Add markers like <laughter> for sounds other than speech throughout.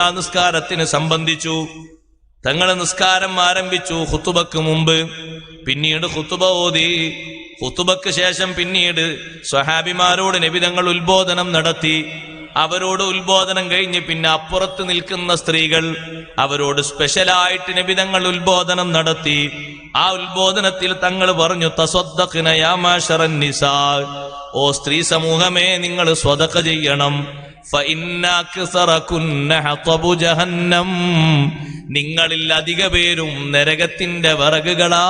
ആ നിസ്കാരത്തിന് സംബന്ധിച്ചു. തങ്ങളെ നിസ്കാരം ആരംഭിച്ചു ഹുത്തുബക്ക് മുമ്പ്. പിന്നീട് ഹുത്തുബ ഓതി. ഹുത്തുബക്ക് ശേഷം പിന്നീട് സ്വഹാബിമാരോട് നബിതങ്ങൾ ഉത്ബോധനം നടത്തി. അവരോട് ഉത്ബോധനം കഴിഞ്ഞ് പിന്നെ അപ്പുറത്ത് നിൽക്കുന്ന സ്ത്രീകൾ അവരോട് സ്പെഷ്യലായിട്ട് നബിതങ്ങൾ ഉത്ബോധനം നടത്തി. ആ ഉത്ബോധനത്തിൽ തങ്ങൾ പറഞ്ഞു തസ്വദ്ദഖിനയാമാശറൻ യാ മാശറൻ നിസാ. ഓ സ്ത്രീ സമൂഹമേ നിങ്ങൾ സ്വതക്ക ചെയ്യണം. നിങ്ങളിൽ അധിക പേരും നരകത്തിന്റെ വിറകുകളാണ്.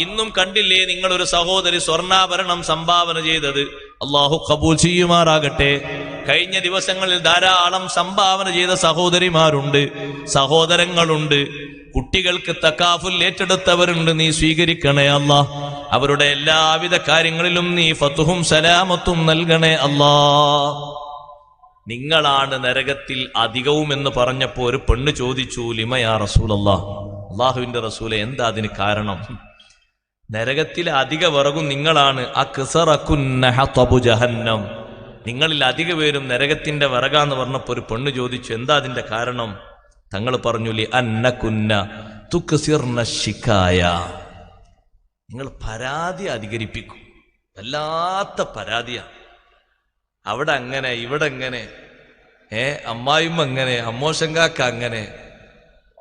ഇന്നും കണ്ടില്ലേ നിങ്ങൾ ഒരു സഹോദരി സ്വർണാഭരണം സംഭാവന ചെയ്തത്? അള്ളാഹു കബൂൽ ചെയ്യുമാറാകട്ടെ. കഴിഞ്ഞ ദിവസങ്ങളിൽ ധാരാളം സംഭാവന ചെയ്ത സഹോദരിമാരുണ്ട് സഹോദരങ്ങളുണ്ട്. കുട്ടികൾക്ക് തക്കാഫുൽ ഏറ്റെടുത്തവരുണ്ട് നീ സ്വീകരിക്കണേ അള്ളാഹ് അവരുടെ എല്ലാവിധ കാര്യങ്ങളിലും നീ ഫത്തുഹും സലാമത്തും നൽകണേ അല്ലാ. നിങ്ങളാണ് നരകത്തിൽ അധികവും എന്ന് പറഞ്ഞപ്പോ ഒരു പെണ്ണ് ചോദിച്ചു ലിമയാ റസൂലല്ലാ? അള്ളാഹുവിന്റെ റസൂലെ എന്താ അതിന് കാരണം? നരകത്തിലെ അധിക വിറകും നിങ്ങളാണ്. ജഹന്നം. നിങ്ങളിൽ അധിക പേരും നരകത്തിന്റെ വിറകാന്ന് പറഞ്ഞപ്പോ ഒരു പെണ്ണ് ചോദിച്ചു എന്താ അതിന്റെ കാരണം? തങ്ങൾ പറഞ്ഞു ലി അന്നകുന്ന തുക്സിർന ശിക്കായ നിങ്ങൾ പരാതി അധികരിപ്പിക്കും. വല്ലാത്ത പരാതിയാണ് അവിടെ അങ്ങനെ ഇവിടെ അങ്ങനെ. ഏ അമ്മായിമ്മ അങ്ങനെ അമ്മോശങ്കാക്ക അങ്ങനെ.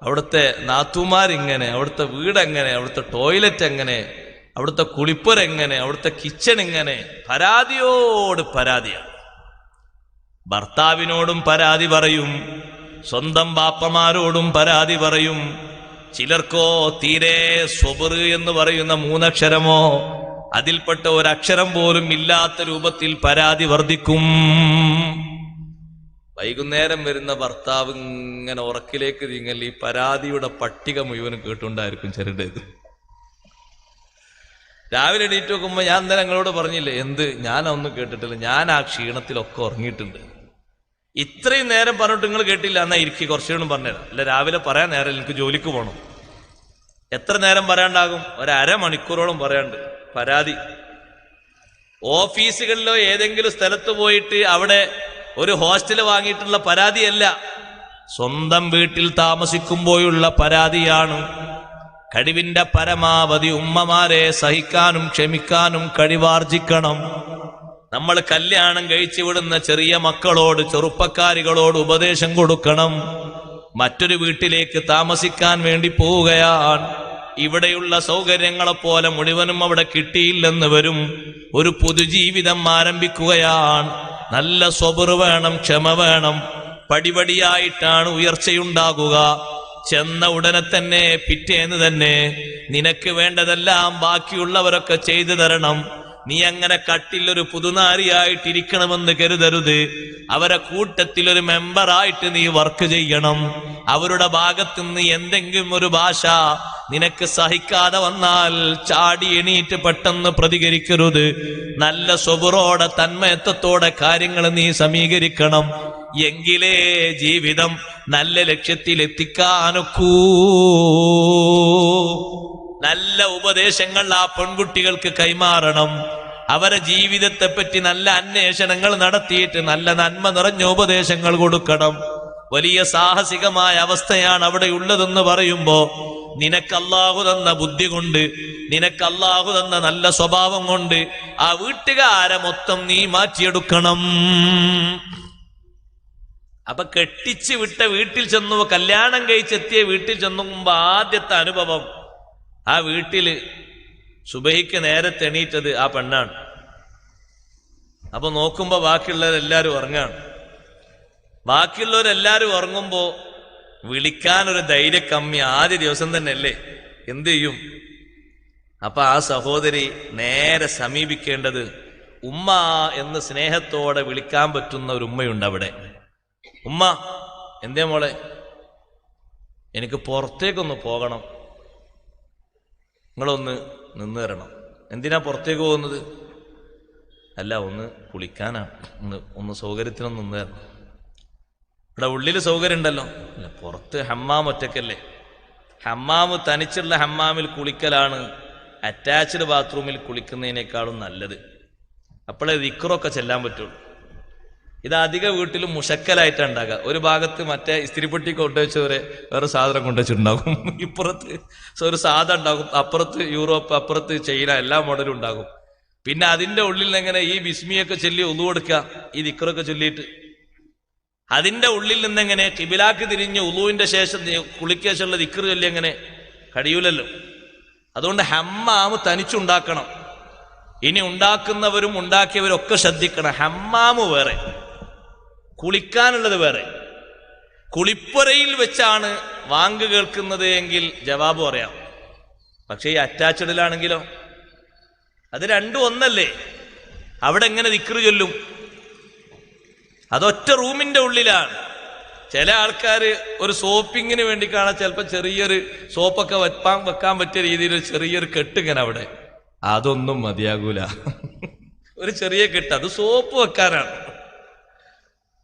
അവിടുത്തെ നാത്തുമാരിങ്ങനെ അവിടുത്തെ വീട് എങ്ങനെ അവിടുത്തെ ടോയ്ലറ്റ് എങ്ങനെ അവിടുത്തെ കുളിപ്പുരെങ്ങനെ അവിടുത്തെ കിച്ചൺ എങ്ങനെ പരാതിയോട് പരാതിയാണ് ഭർത്താവിനോടും പരാതി പറയും. സ്വന്തം ബാപ്പമാരോടും പരാതി പറയും. ചിലർക്കോ തീരെ സ്വബറ് എന്ന് പറയുന്ന മൂന്നക്ഷരമോ അതിൽപ്പെട്ട ഒരക്ഷരം പോലും ഇല്ലാത്ത രൂപത്തിൽ പരാതി വർദ്ധിക്കും. വൈകുന്നേരം വരുന്ന ഭർത്താവ് ഇങ്ങനെ ഉറക്കിലേക്ക് നീങ്ങൽ ഈ പരാതിയുടെ പട്ടിക മുഴുവനും കേട്ടുണ്ടായിരിക്കും ചെറുടേത് രാവിലെ എണീറ്റ് നോക്കുമ്പോൾ ഞാൻ തന്നെ നിങ്ങളോട് പറഞ്ഞില്ലേ എന്ത്? ഞാനൊന്നും കേട്ടിട്ടില്ല. ഞാൻ ആ ക്ഷീണത്തിലൊക്കെ ഉറങ്ങിയിട്ടുണ്ട്. ഇത്രയും നേരം പറഞ്ഞിട്ട് നിങ്ങൾ കേട്ടില്ല. എന്നാ ഇരിക്കി കുറച്ചുകൂടെ പറഞ്ഞുതരാം. അല്ല രാവിലെ പറയാൻ നേരം എനിക്ക് ജോലിക്ക് പോകണം എത്ര നേരം പറയാണ്ടാകും? ഒരമണിക്കൂറോളം പറയാണ്ട് പരാതി. ഓഫീസുകളിലോ ഏതെങ്കിലും സ്ഥലത്ത് പോയിട്ട് അവിടെ ഒരു ഹോസ്റ്റൽ വാങ്ങിയിട്ടുള്ള പരാതിയല്ല. സ്വന്തം വീട്ടിൽ താമസിക്കുമ്പോഴുള്ള പരാതിയാണ്. കഴിവിന്റെ പരമാവധി ഉമ്മമാരെ സഹിക്കാനും ക്ഷമിക്കാനും കഴിവാർജിക്കണം. നമ്മൾ കല്യാണം കഴിച്ചു വിടുന്ന ചെറിയ മക്കളോട് ചെറുപ്പക്കാരികളോട് ഉപദേശം കൊടുക്കണം. മറ്റൊരു വീട്ടിലേക്ക് താമസിക്കാൻ വേണ്ടി പോവുകയാണ്. ഇവിടെയുള്ള സൗകര്യങ്ങളെ പോലെ മുഴുവനും അവിടെ കിട്ടിയില്ലെന്ന് വരും. ഒരു പുതുജീവിതം ആരംഭിക്കുകയാണ്. നല്ല സ്വബറ് വേണം ക്ഷമ വേണം. പടിപടിയായിട്ടാണ് ഉയർച്ചയുണ്ടാകുക. ചെന്ന ഉടനെ തന്നെ പിറ്റേന്ന് തന്നെ നിനക്ക് വേണ്ടതെല്ലാം ബാക്കിയുള്ളവരൊക്കെ ചെയ്തു തരണം. നീ അങ്ങനെ കട്ടിലൊരു പുതുനാരിയായിട്ടിരിക്കണമെന്ന് കരുതരുത്. അവരെ കൂട്ടത്തിൽ ഒരു മെമ്പറായിട്ട് നീ വർക്ക് ചെയ്യണം. അവരുടെ ഭാഗത്ത് നിന്ന് എന്തെങ്കിലും ഒരു ഭാഷ നിനക്ക് സഹിക്കാതെ വന്നാൽ ചാടി എണീറ്റ് പെട്ടെന്ന് പ്രതികരിക്കരുത്. നല്ല സ്വബുറോടെ തന്മയത്വത്തോടെ കാര്യങ്ങൾ നീ സമീകരിക്കണം. എങ്കിലേ ജീവിതം നല്ല ലക്ഷ്യത്തിൽ എത്തിക്കാനൊക്കൂ നല്ല ഉപദേശങ്ങൾ ആ പെൺകുട്ടികൾക്ക് കൈമാറണം. അവരെ ജീവിതത്തെ പറ്റി നല്ല അന്വേഷണങ്ങൾ നടത്തിയിട്ട് നല്ല നന്മ നിറഞ്ഞ ഉപദേശങ്ങൾ കൊടുക്കണം. വലിയ സാഹസികമായ അവസ്ഥയാണ് അവിടെ ഉള്ളതെന്ന് പറയുമ്പോ നിനക്ക് അല്ലാഹു തന്ന ബുദ്ധി കൊണ്ട് നിനക്ക് അല്ലാഹു തന്ന നല്ല സ്വഭാവം കൊണ്ട് ആ വീട്ടുകാരെ മൊത്തം നീ മാറ്റിയെടുക്കണം. അപ്പൊ കെട്ടിച്ച് വിട്ട വീട്ടിൽ ചെന്നു കല്യാണം കഴിച്ചെത്തിയ വീട്ടിൽ ചെന്നുമ്പോ ആദ്യത്തെ അനുഭവം ആ വീട്ടിൽ സുബഹിക്ക് നേരെ തെണീറ്റത് ആ പെണ്ണാണ്. അപ്പൊ നോക്കുമ്പോ ബാക്കിയുള്ളവരെല്ലാരും ഉറങ്ങാണ്. ബാക്കിയുള്ളവരെല്ലാരും ഉറങ്ങുമ്പോ വിളിക്കാനൊരു ധൈര്യ കമ്മി ആദ്യ ദിവസം തന്നെയല്ലേ? എന്ത് ചെയ്യും? അപ്പൊ ആ സഹോദരി നേരെ സമീപിക്കേണ്ടത് ഉമ്മ എന്ന് സ്നേഹത്തോടെ വിളിക്കാൻ പറ്റുന്ന ഒരു ഉമ്മയുണ്ട് അവിടെ. ഉമ്മ എന്തേ മോളെ? എനിക്ക് പുറത്തേക്കൊന്ന് പോകണം. നിങ്ങളൊന്ന് നിന്ന് തരണം എന്തിനാ പുറത്തേക്ക് പോകുന്നത്? അല്ല ഒന്ന് കുളിക്കാനാണ് ഒന്ന് ഒന്ന് സൗകര്യത്തിനൊന്ന് നിന്ന് തരണം ഇവിടെ ഉള്ളിൽ സൗകര്യം ഉണ്ടല്ലോ അല്ല പുറത്ത് ഹമ്മാം ഒറ്റക്കല്ലേ? ഹമ്മാമ് തനിച്ചുള്ള ഹമ്മാമിൽ കുളിക്കലാണ്. അറ്റാച്ച്ഡ് ബാത്റൂമിൽ കുളിക്കുന്നതിനേക്കാളും നല്ലത്. അപ്പോഴേ വിക്രൊക്കെ ചെല്ലാൻ പറ്റുള്ളൂ. ഇത് അധിക വീട്ടിലും മുഷക്കലായിട്ടാണ് ഉണ്ടാകുക ഒരു ഭാഗത്ത് മറ്റേ ഇസ്തിരിപ്പെട്ടി കൊണ്ടുവച്ചവരെ വേറെ സാധനം കൊണ്ടുവച്ചിട്ടുണ്ടാകും <laughs> ഇപ്പുറത്ത് ഒരു സാധനം ഉണ്ടാകും. അപ്പുറത്ത് യൂറോപ്പ് അപ്പുറത്ത് ചൈന എല്ലാ മോഡലും ഉണ്ടാകും. പിന്നെ അതിന്റെ ഉള്ളിൽ എങ്ങനെ ഈ ബിസ്മിയൊക്കെ ചൊല്ലി ഒന്നു കൊടുക്കുക? ഈ ദിക്കറൊക്കെ ചൊല്ലിയിട്ട്. അതിന്റെ ഉള്ളിൽ നിന്നെങ്ങനെ കിബിലാക്ക് തിരിഞ്ഞ് ഉളുവിന്റെ ശേഷം കുളിക്കേശുള്ള ദിക്കർ ചൊല്ലി എങ്ങനെ? കഴിയൂലല്ലോ. അതുകൊണ്ട് ഹമ്മാമ് തനിച്ചുണ്ടാക്കണം. ഇനി ഉണ്ടാക്കുന്നവരും ഉണ്ടാക്കിയവരും ഒക്കെ ശ്രദ്ധിക്കണം. ഹമ്മാമ് വേറെ. കുളിക്കാനുള്ളത് വേറെ. കുളിപ്പുരയിൽ വെച്ചാണ് വാങ്ക് കേൾക്കുന്നത് എങ്കിൽ ജവാബ് പറയാം. പക്ഷേ ഈ അറ്റാച്ചഡിലാണെങ്കിലോ? അത് രണ്ടും ഒന്നല്ലേ? അവിടെ എങ്ങനെ ദിക്റ് ചൊല്ലും? അതൊറ്റ റൂമിന്റെ ഉള്ളിലാണ്. ചില ആൾക്കാർ ഒരു സോപ്പിങ്ങിന് വേണ്ടി കാണാൻ ചിലപ്പോൾ ചെറിയൊരു സോപ്പൊക്കെ വെപ്പാൻ വെക്കാൻ പറ്റിയ രീതിയിൽ ചെറിയൊരു കെട്ടിങ്ങനെ അവിടെ. അതൊന്നും മതിയാകൂല. ഒരു ചെറിയ കെട്ട്. അത് സോപ്പ് വെക്കാനാണ്.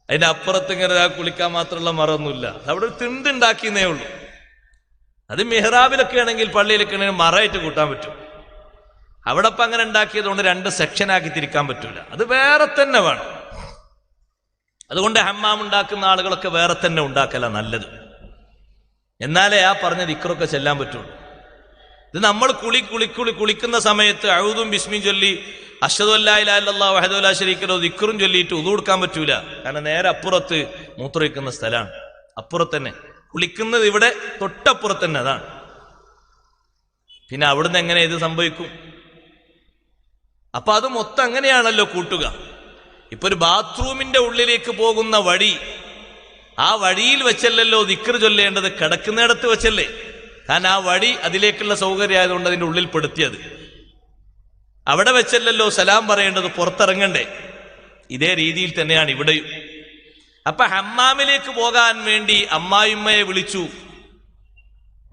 അതിന്റെ അപ്പുറത്ത് ഇങ്ങനെ കുളിക്കാൻ മാത്രമുള്ള മറൊന്നുമില്ല. അവിടെ ഒരു തിണ്ടുണ്ടാക്കിയെന്നേ ഉള്ളൂ. അത് മെഹ്റാബിലൊക്കെ ആണെങ്കിൽ പള്ളിയിലൊക്കെ ആണെങ്കിൽ മറയിട്ട് കൂട്ടാൻ പറ്റും. അവിടെ ഇപ്പം അങ്ങനെ ഉണ്ടാക്കിയതുകൊണ്ട് രണ്ട് സെക്ഷനാക്കി തിരിക്കാൻ പറ്റൂല. അത് വേറെ തന്നെ വേണം. അതുകൊണ്ട് ഹമ്മാം ഉണ്ടാക്കുന്ന ആളുകളൊക്കെ വേറെ തന്നെ ഉണ്ടാക്കല നല്ലത്. എന്നാലേ ആ പറഞ്ഞ ദിക്റൊക്കെ ചെല്ലാൻ പറ്റുള്ളൂ. ഇത് നമ്മൾ കുളി കുളി കുളി കുളിക്കുന്ന സമയത്ത് അഴുതും ബിസ്മിയും ചൊല്ലി അഷദു അല്ലാ വഹദുല്ലാ ശരീക്കലോ ദിക്കറും ചൊല്ലിയിട്ട് ഉതു കൊടുക്കാൻ പറ്റൂല. കാരണം നേരെ അപ്പുറത്ത് മൂത്രയിക്കുന്ന സ്ഥലമാണ്. അപ്പുറത്ത് തന്നെ. കുളിക്കുന്നത് ഇവിടെ തൊട്ടപ്പുറത്ത് തന്നെ അതാണ്. പിന്നെ അവിടുന്ന് എങ്ങനെ ഇത് സംഭവിക്കും? അപ്പൊ അത് മൊത്തം അങ്ങനെയാണല്ലോ കൂട്ടുക. ഇപ്പൊ ഒരു ബാത്റൂമിന്റെ ഉള്ളിലേക്ക് പോകുന്ന വഴി ആ വഴിയിൽ വെച്ചല്ലല്ലോ ദിക്കർ ചൊല്ലേണ്ടത് കിടക്കുന്നിടത്ത് വെച്ചല്ലേ? കാരണം ആ വഴി അതിലേക്കുള്ള സൗകര്യം ആയതുകൊണ്ട് അതിന്റെ ഉള്ളിൽ പെടുത്തിയത്. അവിടെ വെച്ചല്ലല്ലോ സലാം പറയേണ്ടത് പുറത്തിറങ്ങണ്ടേ. ഇതേ രീതിയിൽ തന്നെയാണ് ഇവിടെയും. അപ്പൊ ഹമ്മാമിലേക്ക് പോകാൻ വേണ്ടി അമ്മായിമ്മയെ വിളിച്ചു.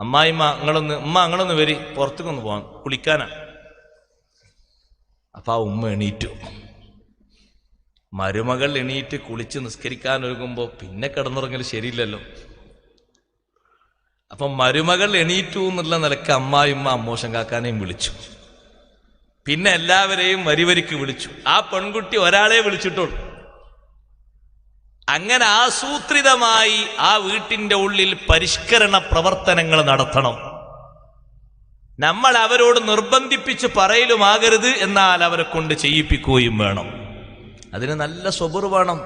അമ്മായിമ്മ നിങ്ങളൊന്ന് ഉമ്മ നിങ്ങളൊന്ന് വരി പുറത്തേക്കൊന്ന് പോകാൻ കുളിക്കാനാ. അപ്പൊ ആ ഉമ്മ എണീറ്റു. മരുമകൾ എണീറ്റ് കുളിച്ച് നിസ്കരിക്കാൻ ഒരുങ്ങുമ്പോൾ പിന്നെ കിടന്നുറങ്ങൽ ശരിയില്ലല്ലോ. അപ്പം മരുമകൾ എണീറ്റു എന്നുള്ള നിലയ്ക്ക് അമ്മായിമ്മ അമ്മോശം കാക്കാനെയും വിളിച്ചു. പിന്നെ എല്ലാവരെയും വരിവരിക്ക് വിളിച്ചു. ആ പെൺകുട്ടി ഒരാളെ വിളിച്ചിട്ടുള്ളൂ. അങ്ങനെ ആസൂത്രിതമായി ആ വീട്ടിന്റെ ഉള്ളിൽ പരിഷ്കരണ പ്രവർത്തനങ്ങൾ നടത്തണം. നമ്മൾ അവരോട് നിർബന്ധിപ്പിച്ച് പറയലുമാകരുത് എന്നാൽ അവരെ കൊണ്ട് ചെയ്യിപ്പിക്കുകയും വേണം. അതിന് നല്ല സ്വബുർ വേണം.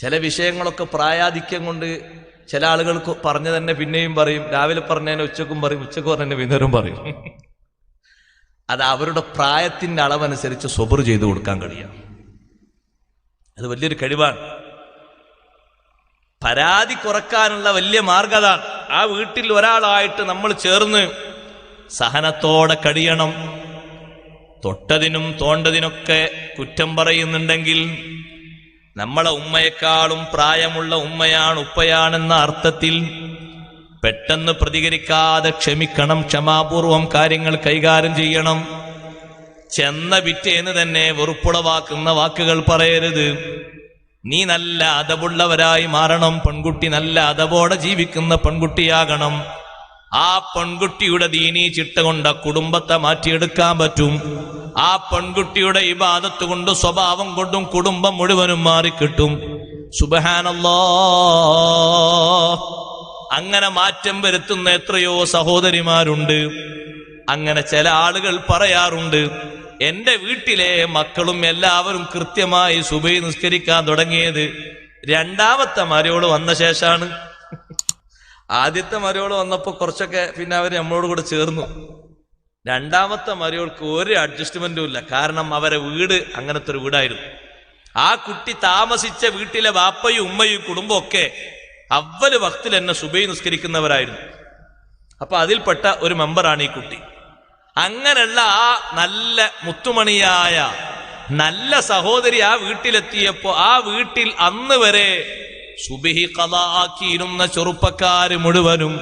ചില വിഷയങ്ങളൊക്കെ പ്രായാധിക്യം കൊണ്ട് ചില ആളുകൾ പറഞ്ഞു തന്നെ പിന്നെയും പറയും രാവിലെ പറഞ്ഞതിനെ ഉച്ചക്കും പറയും ഉച്ചയ്ക്ക് പറഞ്ഞതിനെ വൈകുന്നേരം പറയും. അത് അവരുടെ പ്രായത്തിന്റെ അളവനുസരിച്ച് സ്വബുർ ചെയ്തു കൊടുക്കാൻ കഴിയാം. അത് വലിയൊരു കഴിവാണ്. പരാതി കുറക്കാനുള്ള വലിയ മാർഗം അതാണ്. ആ വീട്ടിൽ ഒരാളായിട്ട് നമ്മൾ ചേർന്ന് സഹനത്തോടെ കഴിയണം. തൊട്ടതിനും തോണ്ടതിനൊക്കെ കുറ്റം പറയുന്നുണ്ടെങ്കിൽ നമ്മളെ ഉമ്മയെക്കാളും പ്രായമുള്ള ഉമ്മയാണ് ഉപ്പയാണെന്ന അർത്ഥത്തിൽ പെട്ടെന്ന് പ്രതികരിക്കാതെ ക്ഷമിക്കണം ക്ഷമാപൂർവം കാര്യങ്ങൾ കൈകാര്യം ചെയ്യണം. ചെന്ന പിറ്റേന്ന് തന്നെ വെറുപ്പുളവാക്കുന്ന വാക്കുകൾ പറയരുത്. നീ നല്ല അതവുള്ളവരായി മാറണം പെൺകുട്ടി നല്ല അതവോടെ ജീവിക്കുന്ന പെൺകുട്ടിയാകണം. ആ പെൺകുട്ടിയുടെ ദീനീ ചിട്ട കൊണ്ട് കുടുംബത്തെ മാറ്റിയെടുക്കാൻ പറ്റും. ആ പെൺകുട്ടിയുടെ ഇബാദത്ത് കൊണ്ട് സ്വഭാവം കൊണ്ടും കുടുംബം മുഴുവനും മാറിക്കിട്ടും. സുബഹാനല്ലോ. അങ്ങനെ മാറ്റം വരുത്തുന്ന എത്രയോ സഹോദരിമാരുണ്ട്. അങ്ങനെ ചില ആളുകൾ പറയാറുണ്ട് എന്റെ വീട്ടിലെ മക്കളും എല്ലാവരും കൃത്യമായി സുബൈ നിസ്കരിക്കാൻ തുടങ്ങിയത് രണ്ടാമത്തെ മരയോട് വന്ന ശേഷമാണ് ആദ്യത്തെ മരയോട് വന്നപ്പോ കുറച്ചൊക്കെ പിന്നെ അവർ നമ്മളോട് കൂടെ ചേർന്നു. രണ്ടാമത്തെ മരയോൾക്ക് ഒരു അഡ്ജസ്റ്റ്മെന്റും ഇല്ല. കാരണം അവരെ വീട് അങ്ങനത്തെ ഒരു വീടായിരുന്നു. ആ കുട്ടി താമസിച്ച വീട്ടിലെ വാപ്പയും ഉമ്മയും കുടുംബവും ഒക്കെ അവൽ വക്തിൽ എന്നെ സുബൈ നിസ്കരിക്കുന്നവരായിരുന്നു. അപ്പൊ അതിൽപ്പെട്ട ഒരു മെമ്പറാണ് ഈ കുട്ടി. അങ്ങനെയുള്ള ആ നല്ല മുത്തുമണിയായ നല്ല സഹോദരി ആ വീട്ടിലെത്തിയപ്പോ ആ വീട്ടിൽ അന്ന് വരെ സുബിഹി കലാക്കിയിരുന്ന ചെറുപ്പക്കാര് മുഴുവനും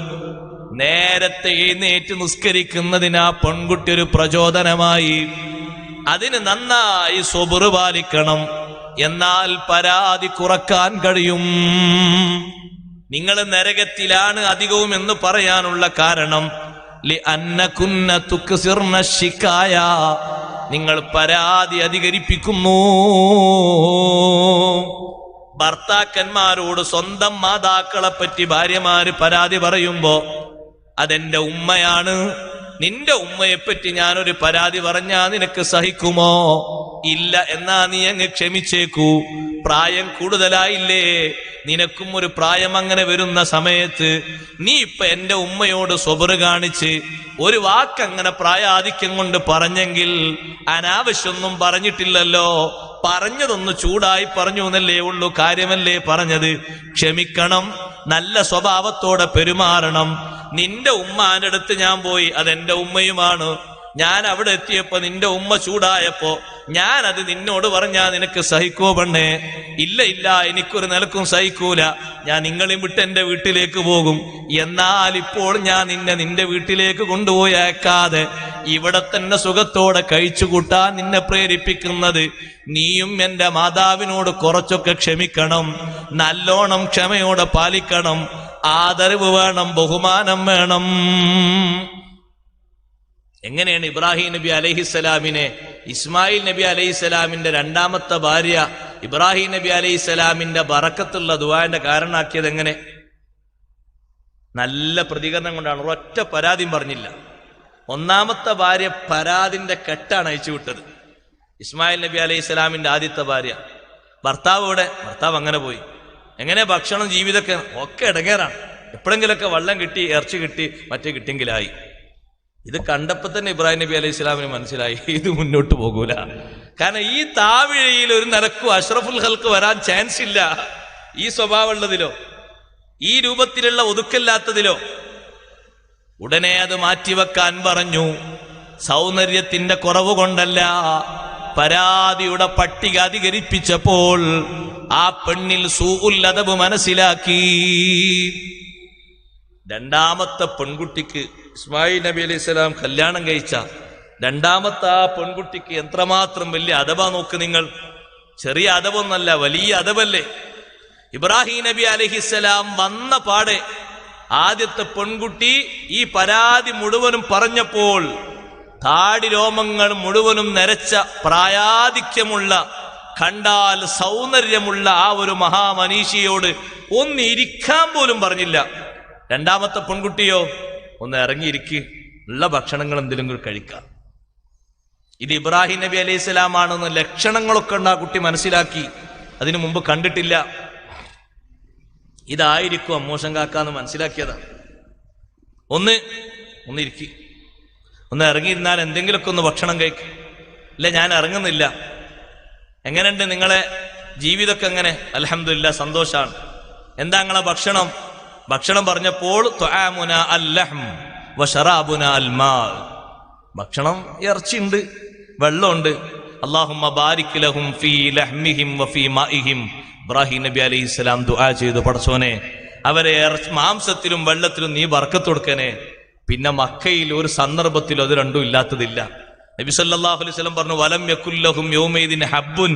നേരത്തെ എഴുന്നേറ്റ് നിസ്കരിക്കുന്നതിന് ആ പെൺകുട്ടി ഒരു പ്രചോദനമായി. അതിന് നന്നായി സൊബറ് പാലിക്കണം. എന്നാൽ പരാതി കുറയ്ക്കാൻ കഴിയും. നിങ്ങൾ നരകത്തിലാണ് അധികവും എന്ന് പറയാനുള്ള കാരണം നിങ്ങൾ പരാതി അധികരിപ്പിക്കുന്നു. ഭർത്താക്കന്മാരോട് സ്വന്തം മാതാക്കളെ പറ്റി ഭാര്യമാര് പരാതി പറയുമ്പോ അതെന്റെ ഉമ്മയാണ്. നിന്റെ ഉമ്മയെപ്പറ്റി ഞാനൊരു പരാതി പറഞ്ഞാ നിനക്ക് സഹിക്കുമോ? ഇല്ല. എന്നാ നീ അങ്ങ് ക്ഷമിച്ചേക്കൂ. പ്രായം കൂടുതലായില്ലേ. നിനക്കും ഒരു പ്രായം അങ്ങനെ വരുന്ന സമയത്ത് നീ ഇപ്പൊ എന്റെ ഉമ്മയോട് സ്വബറ് കാണിച്ച് ഒരു വാക്കങ്ങനെ പ്രായാധിക്യം കൊണ്ട് പറഞ്ഞെങ്കിൽ അനാവശ്യമൊന്നും പറഞ്ഞിട്ടില്ലല്ലോ. പറഞ്ഞതൊന്ന് ചൂടായി പറഞ്ഞു എന്നല്ലേ ഉള്ളൂ കാര്യമല്ലേ പറഞ്ഞത്? ക്ഷമിക്കണം നല്ല സ്വഭാവത്തോടെ പെരുമാറണം. നിന്റെ ഉമ്മാന്റെ അടുത്ത് ഞാൻ പോയി അതെന്റെ ഉമ്മയുമാണ്. ഞാൻ അവിടെ എത്തിയപ്പോ നിന്റെ ഉമ്മ ചൂടായപ്പോ ഞാൻ അത് നിന്നോട് പറഞ്ഞാ നിനക്ക് സഹിക്കോ പെണ്ണേ? ഇല്ല ഇല്ല എനിക്കൊരു നിലക്കും സഹിക്കൂല. ഞാൻ നിങ്ങളെയും വിട്ട് എന്റെ വീട്ടിലേക്ക് പോകും. എന്നാൽ ഇപ്പോൾ ഞാൻ നിന്നെ നിന്റെ വീട്ടിലേക്ക് കൊണ്ടുപോയേക്കാതെ ഇവിടെ തന്നെ സുഖത്തോടെ കഴിച്ചു കൂട്ടാൻ നിന്നെ പ്രേരിപ്പിക്കുന്നത്. നീയും എന്റെ മാതാവിനോട് കുറച്ചൊക്കെ ക്ഷമിക്കണം. നല്ലോണം ക്ഷമയോടെ പാലിക്കണം. ആദരവ് വേണം ബഹുമാനം വേണം. എങ്ങനെയാണ് ഇബ്രാഹിം നബി അലൈഹിസ്സലാമിനെ ഇസ്മായിൽ നബി അലൈഹിസ്സലാമിന്റെ രണ്ടാമത്തെ ഭാര്യ ഇബ്രാഹിം നബി അലൈഹിസ്സലാമിന്റെ ബറക്കത്തുള്ള ദുവാന്റെ കാരണാക്കിയത് എങ്ങനെ? നല്ല പ്രതികരണം കൊണ്ടാണ്. ഒരൊറ്റ പരാതിയും പറഞ്ഞില്ല. ഒന്നാമത്തെ ഭാര്യ പരാതിന്റെ കെട്ടാണ് അയച്ചു വിട്ടത്. ഇസ്മായിൽ നബി അലൈഹി സ്വലാമിന്റെ ആദ്യത്തെ ഭാര്യ. ഭർത്താവ് ഇവിടെ ഭർത്താവ് അങ്ങനെ പോയി. എങ്ങനെ ഭക്ഷണം ജീവിതമൊക്കെ ഒക്കെ ഇടങ്ങേറാണ്. എപ്പോഴെങ്കിലൊക്കെ വെള്ളം കിട്ടി ഇറച്ചി കിട്ടി മറ്റേ കിട്ടിയെങ്കിലായി. ഇത് കണ്ടപ്പോ തന്നെ ഇബ്രാഹിം നബി അലൈഹി സ്വലാമിന് മനസ്സിലായി ഇത് മുന്നോട്ട് പോകൂല. കാരണം ഈ താവിഴയിൽ ഒരു നിലക്കും അഷ്റഫുൽ ഹൽക്ക് വരാൻ ചാൻസ് ഇല്ല. ഈ സ്വഭാവമുള്ളതിലോ ഈ രൂപത്തിലുള്ള ഒതുക്കല്ലാത്തതിലോ. ഉടനെ അത് മാറ്റിവെക്കാൻ പറഞ്ഞു. സൗന്ദര്യത്തിന്റെ കുറവ് കൊണ്ടല്ല പരാതിയുടെ പട്ടിക അധികരിപ്പിച്ചപ്പോൾ ആ പെണ്ണിൽ സൂഉല്ലതബ് മനസ്സിലാക്കി. രണ്ടാമത്തെ പെൺകുട്ടിക്ക് ഇസ്മായിൽ നബി അലൈഹി സ്വലാം കല്യാണം കഴിച്ച രണ്ടാമത്തെ ആ പെൺകുട്ടിക്ക് എത്രമാത്രം വലിയ അഥവാ നോക്ക് നിങ്ങൾ. ചെറിയ അഥവൊന്നല്ല വലിയ അഥവല്ലേ ഇബ്രാഹിം നബി അലഹിസ്സലാം വന്ന പാടെ ആദ്യത്തെ പെൺകുട്ടി ഈ പരാതി മുഴുവനും പറഞ്ഞപ്പോൾ താടി രോമങ്ങൾ മുഴുവനും നരച്ച പ്രായാധിക്യമുള്ള കണ്ടാൽ സൗന്ദര്യമുള്ള ആ ഒരു മഹാമനീഷിയോട് ഒന്നിരിക്കാൻ പോലും പറഞ്ഞില്ല. രണ്ടാമത്തെ പെൺകുട്ടിയോ ഒന്ന് ഇറങ്ങിയിരിക്കു. ഉള്ള ഭക്ഷണങ്ങൾ എന്തെങ്കിലും കൂടി കഴിക്കാം. ഇത് ഇബ്രാഹിം നബി അലൈഹി സ്വലാമാണെന്ന് ലക്ഷണങ്ങളൊക്കെ ഉണ്ട് ആ കുട്ടി മനസ്സിലാക്കി. അതിനു മുമ്പ് കണ്ടിട്ടില്ല. ഇതായിരിക്കും അമ്മോശം കാക്കാന്ന് മനസ്സിലാക്കിയതാണ് ഒന്ന് ഒന്നിരിക്കി ഒന്ന് ഇറങ്ങിയിരുന്നാൽ എന്തെങ്കിലുമൊക്കെ ഒന്ന് ഭക്ഷണം കഴിക്കും. ഇല്ല ഞാൻ ഇറങ്ങുന്നില്ല. എങ്ങനെയുണ്ട് നിങ്ങളെ? ജീവിതമൊക്കെ എങ്ങനെ? അലഹമില്ല സന്തോഷമാണ് എന്താ നിങ്ങളെ ഭക്ഷണം? ഭക്ഷണം പറഞ്ഞപ്പോൾ വശറാബുന അൽമാ ഭക്ഷണം ഇറച്ചിണ്ട് വെള്ളമുണ്ട്. അള്ളാഹുമ്മ ഫീ ലഹ്മിഹിം വഫീ ഇബ്രാഹിം നബി അലൈഹി സ്വലാം ദുആ ചെയ്തു പടച്ചോനെ അവരെ മാംസത്തിലും വെള്ളത്തിലും നീ ബർക്കത്ത് കൊടുക്കനെ. പിന്നെ മക്കയിൽ ഒരു സന്ദർഭത്തിലും അത് രണ്ടും ഇല്ലാത്തതില്ല. നബി സല്ലല്ലാഹു അലൈഹി സ്വലം പറഞ്ഞു വലം യക്കുല്ലഹും യൗമൈദിൻ ഹബ്ബുൻ.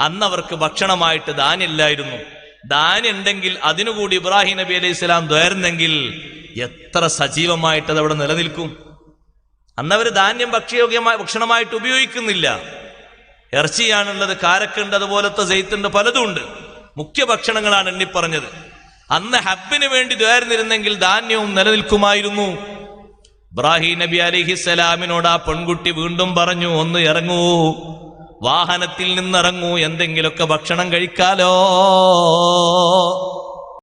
അന്നവർക്ക് ഭക്ഷണമായിട്ട് ധാന്യമില്ലായിരുന്നു. ധാന്യം ഉണ്ടെങ്കിൽ അതിനുകൂടി ഇബ്രാഹിം നബി അലൈഹി സ്വലാം ദ്വയർന്നെങ്കിൽ എത്ര സജീവമായിട്ട് അത് അവിടെ നിലനിൽക്കും? അന്നവർ ധാന്യം ഭക്ഷ്യയോഗ്യമായ ഭക്ഷണമായിട്ട് ഉപയോഗിക്കുന്നില്ല. ഇറച്ചിയാണുള്ളത് കാരക്കുണ്ട് അതുപോലത്തെ സെയ്ത്തുണ്ട് പലതും ഉണ്ട് മുഖ്യ ഭക്ഷണങ്ങളാണ് എണ്ണി പറഞ്ഞത് അന്ന് ഹബ്ബിന് വേണ്ടി ദ്വാരുന്നിരുന്നെങ്കിൽ ധാന്യവും നിലനിൽക്കുമായിരുന്നു. ഇബ്രാഹിം നബി അലിഹിസലാമിനോട് ആ പെൺകുട്ടി വീണ്ടും പറഞ്ഞു ഒന്ന് ഇറങ്ങൂ. വാഹനത്തിൽ നിന്നിറങ്ങൂ എന്തെങ്കിലുമൊക്കെ ഭക്ഷണം കഴിക്കാലോ.